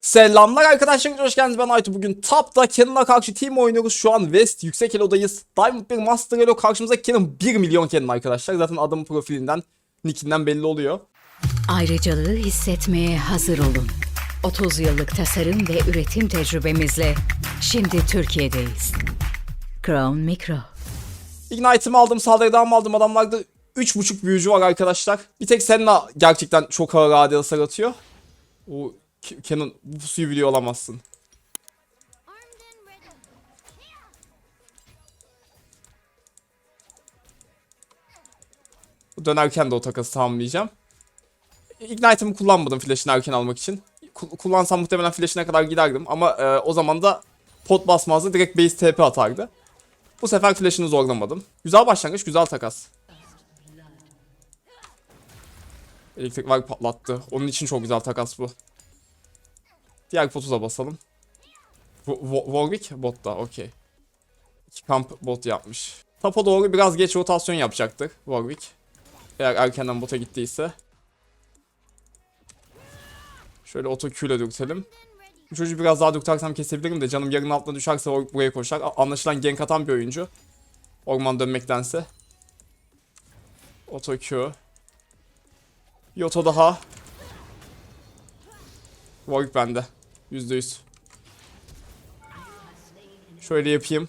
Selamlar arkadaşlar hoş geldiniz. Ben Aytu. Bugün Tap'ta Cannon'a karşı team oynuyoruz. Şu an West yüksek elodayız. Diamond bir Master Elo karşımıza Cannon 1 milyon Cannon arkadaşlar. Zaten adamın profilinden nickinden belli oluyor. Ayrıcalığı hissetmeye hazır olun. 30 yıllık tasarım ve üretim tecrübemizle şimdi Türkiye'deyiz. Crown Micro. Ignite'ımı aldım saldırıdan aldım. Adamlarda 3.5 büyücü var arkadaşlar. Bir tek Senna gerçekten çok ağır AD hasar atıyor. O K- Cannon bu suyu biliyor olamazsın Dönerken de o takası tamamlayacağım. Ignite'ımı kullanmadım flash'ını erken almak için. Ku- kullansam muhtemelen flash'ine kadar giderdim ama e, o zaman da pot basmazdı direkt base TP atardı. Bu sefer flash'ını zorlamadım. Güzel başlangıç, güzel takas. Elektrik var patlattı. Onun için çok güzel takas bu. Diğer potu da basalım. Warwick botta, okey. İki kamp bot yapmış. Tapa doğru biraz geç rotasyon yapacaktık Warwick. Eğer erkenden bota gittiyse. Şöyle oto Q ile dürtelim. Bu çocuğu biraz daha dürtersem kesebilirim de canım yarın altına düşerse o buraya koşar. Anlaşılan gank atan bir oyuncu. Orman dönmektense. Oto Q. Bir oto daha. Warwick bende. %100. Şöyle yapayım.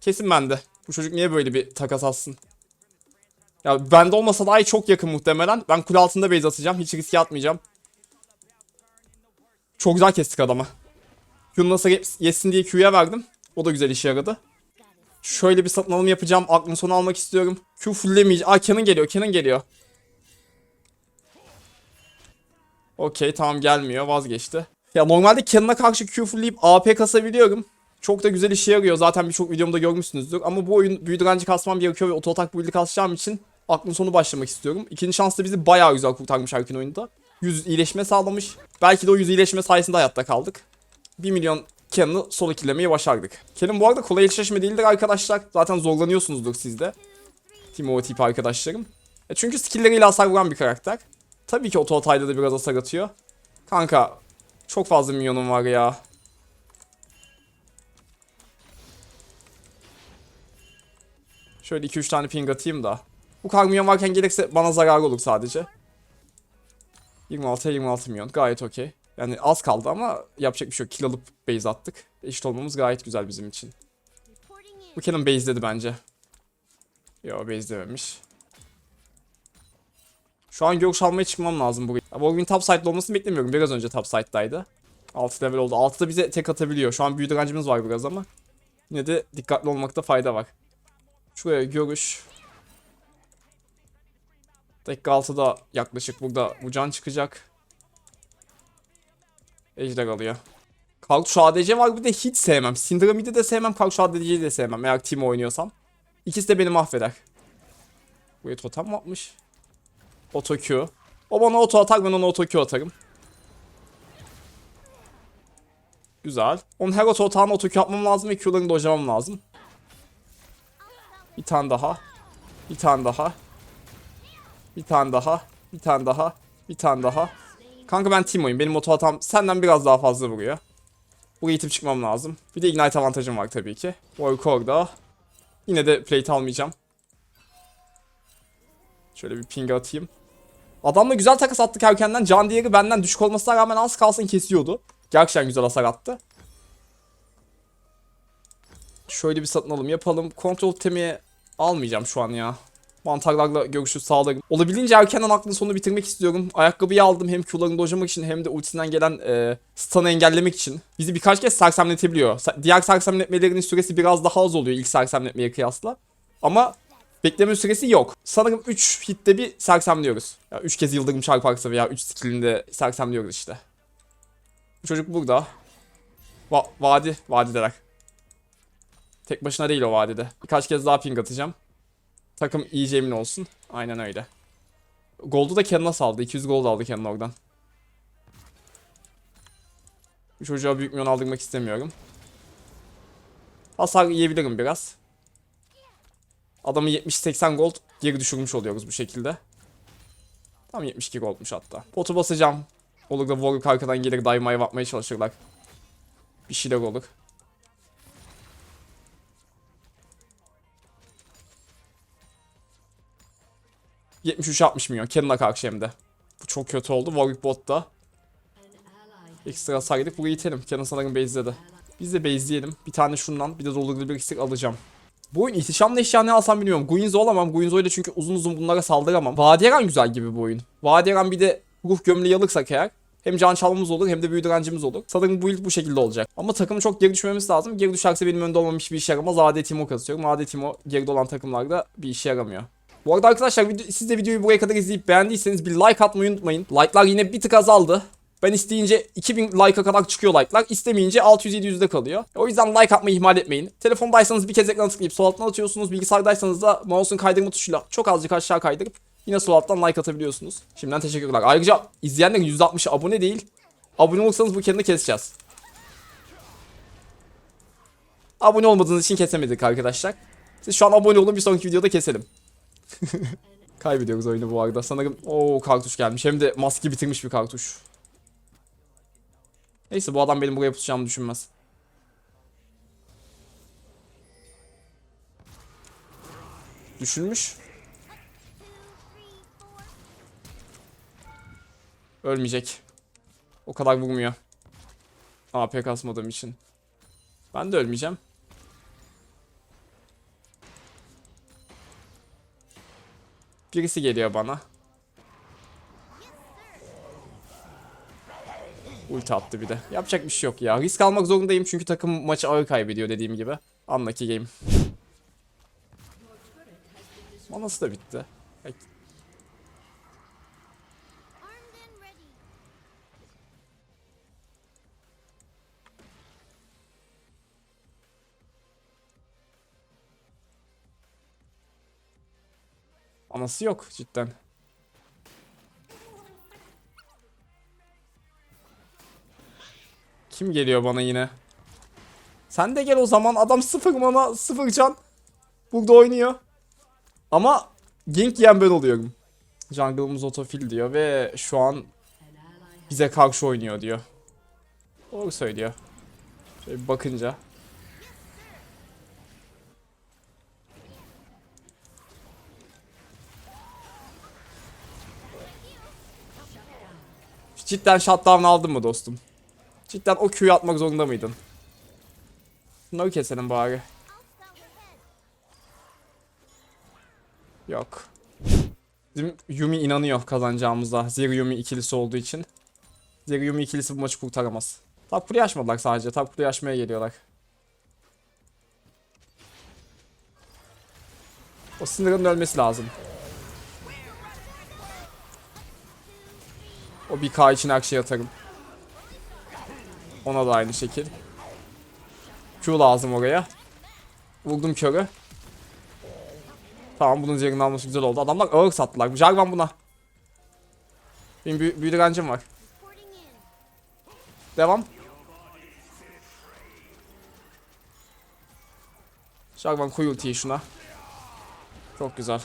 Kesin bende. Bu çocuk niye böyle bir takas atsın? Ya bende olmasa daha iyi çok yakın muhtemelen. Ben kule altında base atacağım. Hiç riske atmayacağım. Çok güzel kestik adama. Q'nun nasıl yesin diye Q'ya verdim. O da güzel işe yaradı. Şöyle bir satın alım yapacağım. Aklın sonu almak istiyorum. Q fulllemeyeceğim. Aa Canon geliyor. Canon geliyor. Okey tamam gelmiyor. Vazgeçti. Ya normalde Canon'a karşı Q fullleyip AP kasabiliyorum. Çok da güzel işe yarıyor. Zaten birçok videomda görmüşsünüzdür. Ama bu oyun büyü kasmam gerekiyor ve oto atak build'i kasacağım için aklın sonu başlamak istiyorum. İkinci şans da bizi bayağı güzel kurtarmış Erkin oyunda. 100 iyileşme sağlamış. Belki de o 100 iyileşme sayesinde hayatta kaldık. 1 milyon Cannon'ı solo killemeyi başardık. Cannon bu arada kolay eşleşme değildir arkadaşlar. Zaten zorlanıyorsunuzdur siz de. Team o tip arkadaşlarım. E çünkü skill'leriyle hasar vuran bir karakter. Tabii ki oto atayda da biraz hasar atıyor. Kanka çok fazla minyonum var ya. Şöyle 2-3 tane ping atayım da. Bu kadar milyon varken gelirse bana zarar olur sadece. 26'ya 26 milyon gayet okey. Yani az kaldı ama yapacak bir şey yok. Kill alıp base attık. Eşit olmamız gayet güzel bizim için. Bu Canon base dedi bence. Yo base dememiş. Şu an görüş almaya çıkmam lazım buraya. Warwin top side'da olmasını beklemiyorum. Biraz önce top side'daydı. 6 level oldu. 6'da bize tek atabiliyor. Şu an büyü direncimiz var biraz ama. Yine de dikkatli olmakta fayda var. Şuraya görüş. Dakika 6'da yaklaşık burada bu can çıkacak. Ejder alıyor. Kartuş ADC var bir de hiç sevmem. Syndramit'i de sevmem, Kartuş ADC'yi de sevmem eğer team oynuyorsam. İkisi de beni mahveder. Buraya totem mi atmış? Auto Q. O bana auto atar ben ona auto Q atarım. Güzel. Onun her auto atağına auto Q atmam lazım ve Q'larını dojlamam lazım. Bir tane daha. Bir tane daha. Bir tane daha. Bir tane daha. Bir tane daha. Kanka ben Timo'yum. Benim auto hatam senden biraz daha fazla vuruyor. Buraya itip çıkmam lazım. Bir de ignite avantajım var tabii ki. Warwick orada. Yine de plate almayacağım. Şöyle bir ping atayım. Adamla güzel takas attık erkenden. Can diğeri benden düşük olmasına rağmen az kalsın kesiyordu. Gerçekten güzel hasar attı. Şöyle bir satın alım yapalım. Kontrol temiğe almayacağım şu an ya. Mantarlarla görüşü sağlarım. Olabildiğince erkenden aklın sonunu bitirmek istiyorum. Ayakkabıyı aldım hem Q'larını dojamak için hem de ultisinden gelen e, stun'ı engellemek için. Bizi birkaç kez sersemletebiliyor. Diğer sersemletmelerinin süresi biraz daha az oluyor ilk sersemletmeye kıyasla. Ama bekleme süresi yok. Sanırım 3 hitte bir sersemliyoruz. Ya 3 kez yıldırım çarparsa veya 3 skillinde sersemliyoruz işte. Çocuk burada. Va vadi, vadideler. Tek başına değil o vadide. Birkaç kez daha ping atacağım. Takım iyice emin olsun. Aynen öyle. Gold'u da Cannon'a saldı. 200 gold aldı Cannon oradan. Bu çocuğa büyük milyon aldırmak istemiyorum. Hasar yiyebilirim biraz. Adamı 70-80 gold geri düşürmüş oluyoruz bu şekilde. Tam 72 goldmuş hatta. Potu basacağım. Olur da Warwick arkadan gelir daymaya bakmaya çalışırlar. Bir şeyler olur. 73-60 milyon. Kenan'a karşı hem de. Bu çok kötü oldu. Warwick botta. Ekstra hasar. Burayı itelim. Kenan sanırım base'ledi. Biz de base'leyelim. Bir tane şundan bir de dolu bir istek alacağım. Bu oyun ihtişamlı eşya ne alsam bilmiyorum. Guinzo olamam. Guinzo ile çünkü uzun uzun bunlara saldıramam. Vadiyeran güzel gibi bu oyun. Vadiyeran bir de ruh gömleği alırsak eğer hem can çalmamız olur hem de büyü direncimiz olur. Sanırım bu build bu şekilde olacak. Ama takımı çok geri düşmemiz lazım. Geri düşerse benim önde olmam hiçbir işe yaramaz. AD Timo kasıyorum. AD Timo geride olan takımlarda bir işe yaramıyor. Bu arada arkadaşlar siz de videoyu buraya kadar izleyip beğendiyseniz bir like atmayı unutmayın. Like'lar yine bir tık azaldı. Ben isteyince 2000 like'a kadar çıkıyor like'lar. İstemeyince 600-700'de kalıyor. O yüzden like atmayı ihmal etmeyin. Telefondaysanız bir kez ekrana tıklayıp sol alttan atıyorsunuz. Bilgisayardaysanız da mouse'un kaydırma tuşuyla çok azıcık aşağı kaydırıp yine sol alttan like atabiliyorsunuz. Şimdiden teşekkürler. Ayrıca izleyenlerin %60'ı abone değil. Abone olursanız bu kendini keseceğiz. Abone olmadığınız için kesemedik arkadaşlar. Siz şu an abone olun bir sonraki videoda keselim. Kaybediyoruz oyunu bu arada. Sanırım o kartuş gelmiş. Hem de maske bitirmiş bir kartuş. Neyse bu adam benim buraya pusacağımı düşünmez. Düşünmüş. Ölmeyecek. O kadar vurmuyor. AP kasmadığım için. Ben de ölmeyeceğim. Birisi geliyor bana. Ulti attı bir de. Yapacak bir şey yok ya. Risk almak zorundayım çünkü takım maçı ağır kaybediyor dediğim gibi. Unlucky game. Manası da bitti. Anası yok cidden. Kim geliyor bana yine? Sen de gel o zaman. Adam sıfır mana, sıfır can. Burada oynuyor. Ama gank yiyen ben oluyorum. Jungle'ımız otofil diyor ve şu an bize karşı oynuyor diyor. Doğru söylüyor. Şöyle bakınca. Cidden shutdown aldın mı dostum? Cidden o Q'yu atmak zorunda mıydın? Bunları keselim bari. Yok. Bizim Yumi inanıyor kazanacağımıza. Zero Yumi ikilisi olduğu için. Zero Yumi ikilisi bu maçı kurtaramaz. Top kuleyi açmadılar sadece. Top kuleyi açmaya geliyorlar. O sınırın ölmesi lazım. O bir K için her şeyi atarım. Ona da aynı şekil. Q lazım oraya. Vurdum körü. Tamam bunun üzerinden alması güzel oldu. Adamlar ağır sattılar. Jarvan buna. Benim büyü, büyü direncim var. Devam. Jarvan koy ultiyi şuna. Çok güzel.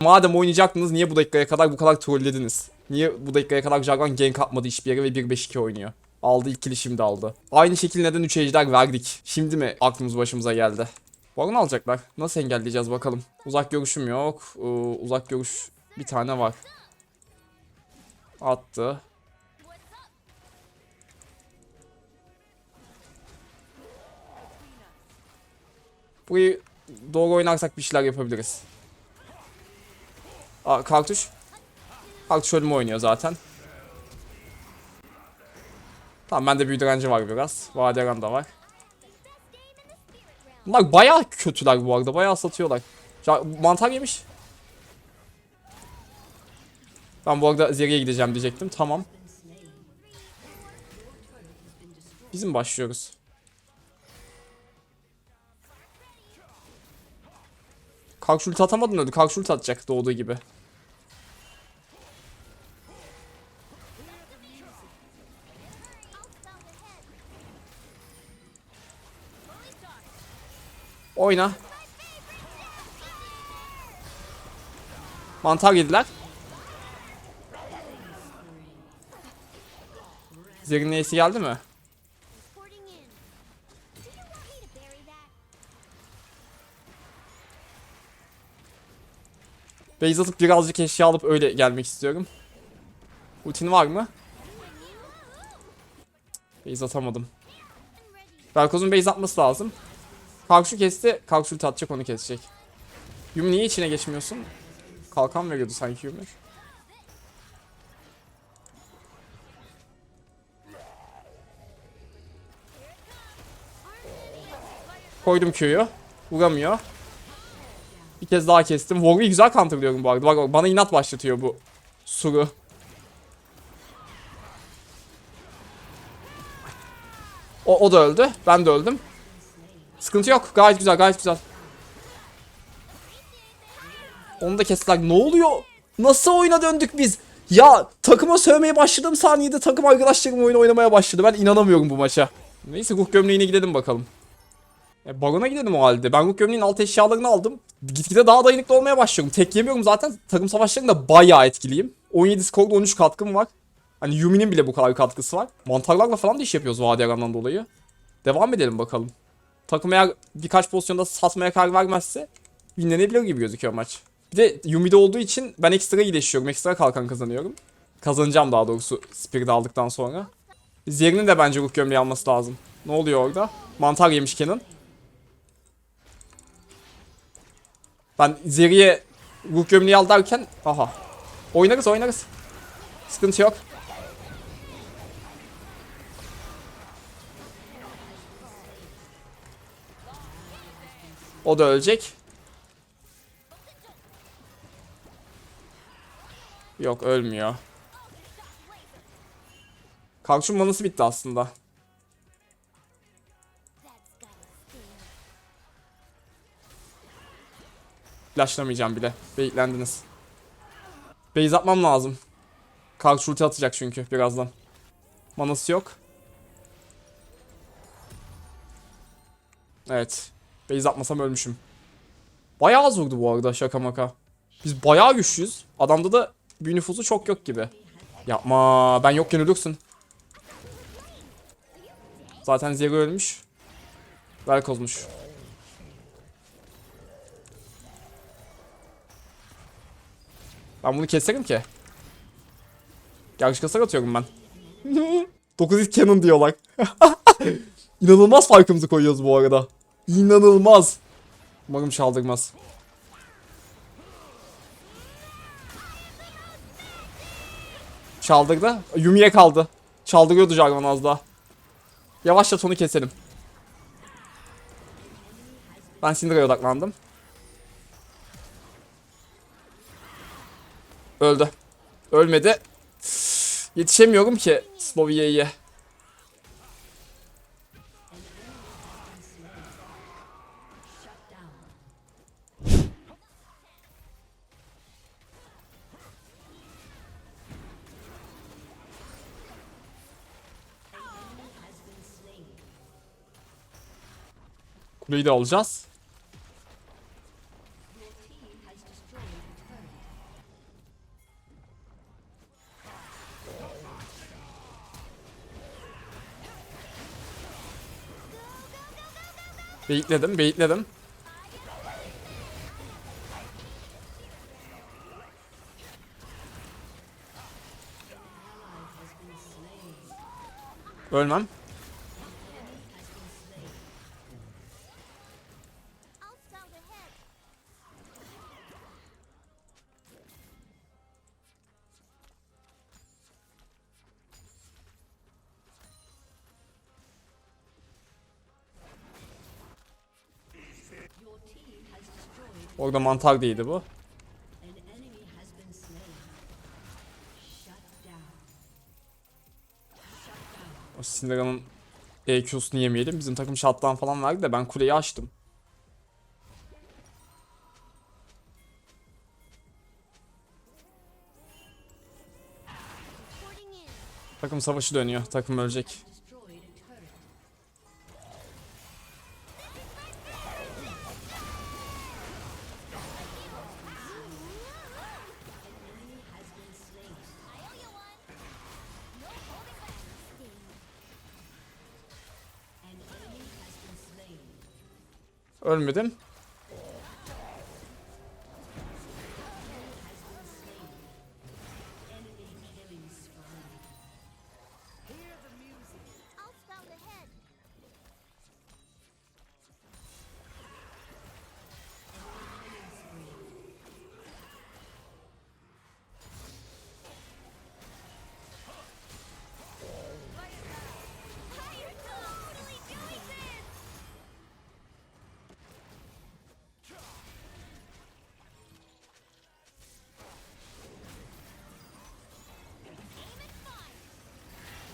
Madem oynayacaktınız niye bu dakikaya kadar bu kadar trollediniz? Niye bu dakikaya kadar Jarvan gank atmadı hiçbir yere ve 1-5-2 oynuyor? Aldı ikili şimdi aldı. Aynı şekilde neden 3 ejder verdik? Şimdi mi aklımız başımıza geldi? Baron alacaklar. Nasıl engelleyeceğiz bakalım. Uzak görüşüm yok. Ee, uzak görüş bir tane var. Attı. Burayı doğru oynarsak bir şeyler yapabiliriz. Aa, Kartuş. Kartuş ölümü oynuyor zaten. Tamam bende büyü direnci var biraz. Vaderan da var. Bunlar bayağı kötüler bu arada. Bayağı satıyorlar. Ya, mantar yemiş. Ben bu arada Zeri'ye gideceğim diyecektim. Tamam. Bizim başlıyoruz. Kalk şult atamadın öldü. Kalk şult atacak doğduğu gibi. Oyna. Mantar yediler. Zer'in neyesi geldi mi? Base atıp birazcık eşya alıp öyle gelmek istiyorum. Ultin var mı? Base atamadım. Velkoz'un base atması lazım. Kalkuşu kesti. Kalkuşu ulti atacak onu kesecek. Yumi niye içine geçmiyorsun? Kalkan veriyordu sanki Yumi. Koydum Q'yu. Vuramıyor. Bir kez daha kestim. Warwick'i güzel counterlıyorum bu arada. Bak bana inat başlatıyor bu suru. O, o da öldü. Ben de öldüm. Sıkıntı yok. Gayet güzel, gayet güzel. Onu da kestiler. Ne oluyor? Nasıl oyuna döndük biz? Ya takıma sövmeye başladığım saniyede takım arkadaşlarım oyun oynamaya başladı. Ben inanamıyorum bu maça. Neyse ruh gömleğine gidelim bakalım. E, Baron'a gidelim o halde. Ben ruh gömleğin alt eşyalarını aldım. Gitgide daha dayanıklı olmaya başlıyorum. Tek yemiyorum zaten. Takım savaşlarında bayağı etkiliyim. 17 skorda 13 katkım var. Hani Yumi'nin bile bu kadar katkısı var. Mantarlarla falan da iş yapıyoruz Vadi dolayı. Devam edelim bakalım. Takım eğer birkaç pozisyonda satmaya karar vermezse winlenebilir gibi gözüküyor maç. Bir de Yumi'de olduğu için ben ekstra iyileşiyorum. Ekstra kalkan kazanıyorum. Kazanacağım daha doğrusu Spirit aldıktan sonra. Zer'in de bence ruh gömleği alması lazım. Ne oluyor orada? Mantar yemiş Kenan. Ben Zeri'ye ruh gömleği al derken... Aha. Oynarız oynarız. Sıkıntı yok. O da ölecek. Yok ölmüyor. Kalkuşun manası bitti aslında. Flashlamayacağım bile. Beyiklendiniz. Base atmam lazım. Kalkış ulti atacak çünkü birazdan. Manası yok. Evet. Base atmasam ölmüşüm. Bayağı az vurdu bu arada şaka maka. Biz bayağı güçlüyüz. Adamda da bir nüfusu çok yok gibi. Yapma. Ben yokken ölürsün. Zaten Zero ölmüş. Velkozmuş. Ben bunu keserim ki. Yargıç kasar atıyorum ben. 9 hit cannon diyorlar. İnanılmaz farkımızı koyuyoruz bu arada. İnanılmaz. Umarım çaldırmaz. Çaldırdı. Yumi'ye kaldı. Çaldırıyordu Jarvan az daha. Yavaşlat onu keselim. Ben Syndra'ya odaklandım. Öldü. Ölmedi. Yetişemiyorum ki Slovya'ya. Kuleyi de alacağız. Beyitledim, beyitledim. Ölmem. Orada mantar değildi bu. O Syndra'nın EQ'sunu yemeyelim. Bizim takım shutdown falan verdi de ben kuleyi açtım. Takım savaşı dönüyor. Takım ölecek. Ölmedim.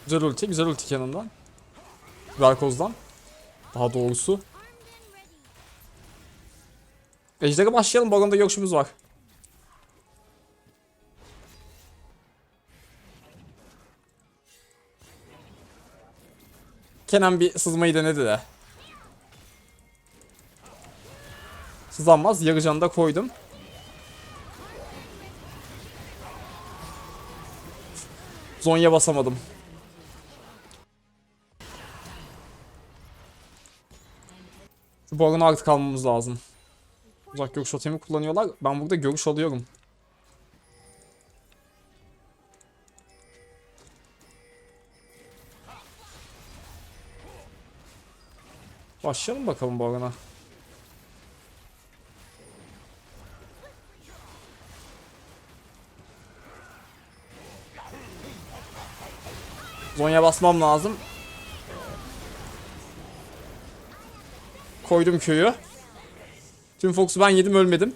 Güzel ulti, güzel ulti Cannon'dan. Velkoz'dan. Daha doğrusu. Ejder'e başlayalım. Baron'da görüşümüz var. Kenan bir sızmayı denedi de. Sızanmaz. Yarı da koydum. Zonya basamadım. Şu Baron'u artık almamız lazım. Uzak görüş totemi kullanıyorlar. Ben burada görüş alıyorum. Başlayalım bakalım bu arana. Zonya basmam lazım. Koydum köyü. Tüm Fox'u ben yedim ölmedim.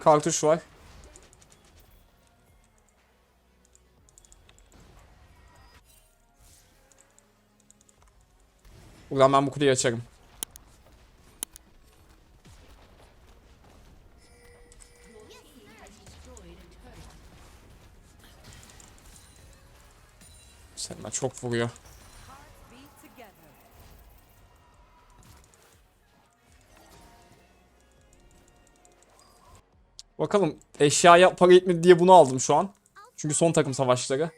Kartuş var. Buradan ben bu kuleyi açarım. Selma çok vuruyor. Bakalım eşyaya para etmedi diye bunu aldım şu an. Çünkü son takım savaşları.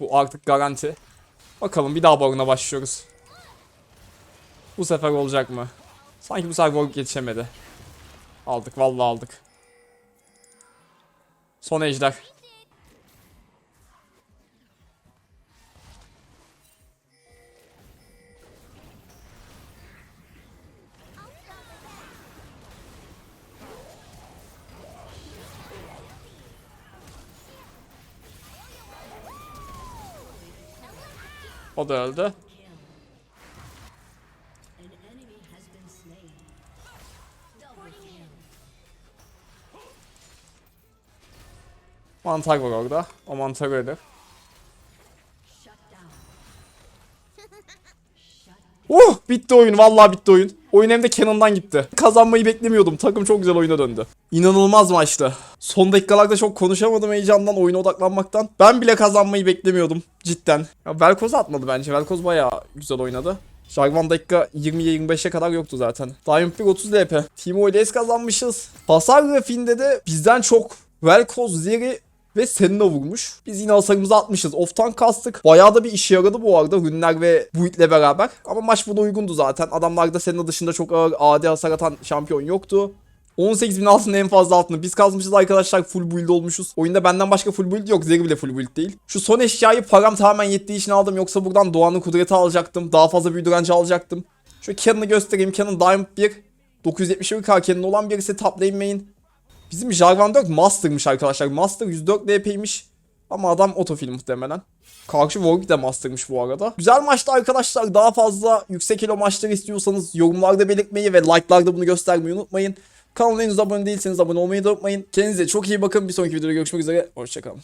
Bu artık garanti. Bakalım bir daha barona başlıyoruz. Bu sefer olacak mı? Sanki bu sefer Warwick yetişemedi. Aldık vallahi aldık. Son ejder. O da öldü. Mantar var orada. O mantar ölür. Uh bitti oyun vallahi bitti oyun. Oyun hem de Cannon'dan gitti. Kazanmayı beklemiyordum. Takım çok güzel oyuna döndü. İnanılmaz maçtı. Son dakikalarda çok konuşamadım heyecandan, oyuna odaklanmaktan. Ben bile kazanmayı beklemiyordum cidden. Ya Velkoz atmadı bence. Velkoz bayağı güzel oynadı. Jarvan dakika 20'ye 25'e kadar yoktu zaten. Diamond 1 30 LP. Team OLS kazanmışız. Hasar grafiğinde de bizden çok Velkoz, Zeri ve Senna vurmuş. Biz yine hasarımızı atmışız. Off'tan kastık. Bayağı da bir işe yaradı bu arada. Rünler ve Buit'le beraber. Ama maç buna uygundu zaten. Adamlarda Senna dışında çok ağır AD hasar atan şampiyon yoktu. 18.000 altında en fazla altını biz kazmışız arkadaşlar full build olmuşuz. Oyunda benden başka full build yok. Zeri bile full build değil. Şu son eşyayı param tamamen yettiği için aldım. Yoksa buradan Doğan'ın kudreti alacaktım. Daha fazla büyü direnci alacaktım. Şu Cannon'ı göstereyim. Cannon Diamond 1. 971k Canon olan birisi top lane main. Bizim Jarvan 4 Master'mış arkadaşlar. Master 104 DP'ymiş. Ama adam otofil muhtemelen. Karşı Warwick de Master'mış bu arada. Güzel maçtı arkadaşlar. Daha fazla yüksek elo maçları istiyorsanız yorumlarda belirtmeyi ve like'larda bunu göstermeyi unutmayın. Kanala henüz abone değilseniz abone olmayı da unutmayın. Kendinize çok iyi bakın. Bir sonraki videoda görüşmek üzere. Hoşçakalın.